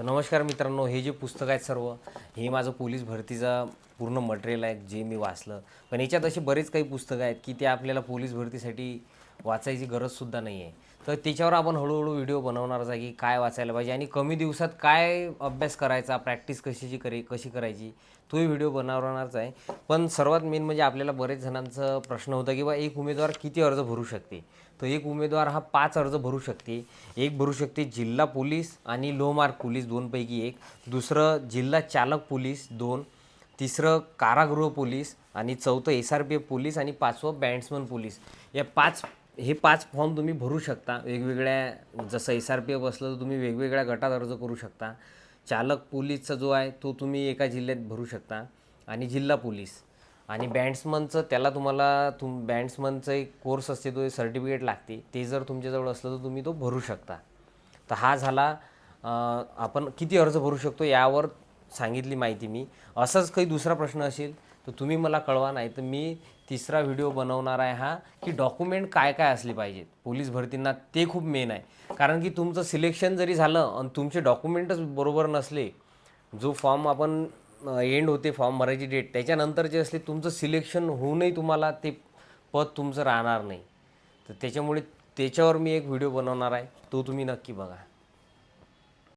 तर नमस्कार मित्रांनो हे जे पुस्तक आहेत सर्व हे माझं पोलीस भरतीचा पूर्ण मटेरियल आहे जे मी वाचलं. पण याच्यात असे बरेच काही पुस्तकं आहेत की ते आपल्याला पोलीस भरतीसाठी वाचायची गरजसुद्धा नाही आहे तर त्याच्यावर आपण हळूहळू व्हिडिओ बनवणारच आहे की काय वाचायला पाहिजे आणि कमी दिवसात काय अभ्यास करायचा प्रॅक्टिस कशीची करे कशी करायची तोही व्हिडिओ बनवणारच आहे. पण सर्वात मेन म्हणजे आपल्याला बरेच जणांचं प्रश्न होता की बा एक उमेदवार किती अर्ज भरू शकते? तर एक उमेदवार हा पाच अर्ज भरू शकते. एक भरू शकते जिल्हा पोलीस आणि लोमार्क पोलीस दोनपैकी एक. दुसरं जिल्हा चालक पोलीस दोन. तिसरं कारागृह पोलीस आणि चौथं S R P F police आणि पाचवं बँड्समन पोलीस. या पाच हे पाच फॉर्म तुम्ही भरू शकता. वेगवेगळ्या जसं एस आर पी एफ असलं तर तुम्ही वेगवेगळ्या गटात अर्ज करू शकता. चालक पोलीसचा जो आहे तो तुम्ही एका जिल्ह्यात भरू शकता आणि जिल्हा पोलीस. आणि बँड्समनचं त्याला तुम्हाला तुम बँड्समनचं एक कोर्स असते तो सर्टिफिकेट लागते. ते जर तुमच्याजवळ असलं तर तुम्ही तो भरू शकता. तर हा झाला आपण किती अर्ज भरू शकतो यावर सांगितली माहिती मी. असाच काही दुसरा प्रश्न असेल तर तुम्ही मला कळवा नाही तर मी तिसरा व्हिडिओ बनवणार आहे हा की डॉक्युमेंट काय काय असले पाहिजेत. पोलीस भरतींना ते खूप मेन आहे. कारण की तुमचं सिलेक्शन जरी झालं आणि तुमचे डॉक्युमेंटच बरोबर नसले जो फॉर्म आपण एंड होते फॉर्म भरायची डेट त्याच्यानंतर जे असले तुमचं सिलेक्शन होऊनही तुम्हाला ते पद तुमचं राहणार नाही. तर त्याच्यामुळे त्याच्यावर मी एक व्हिडिओ बनवणार आहे. तो तुम्ही नक्की बघा.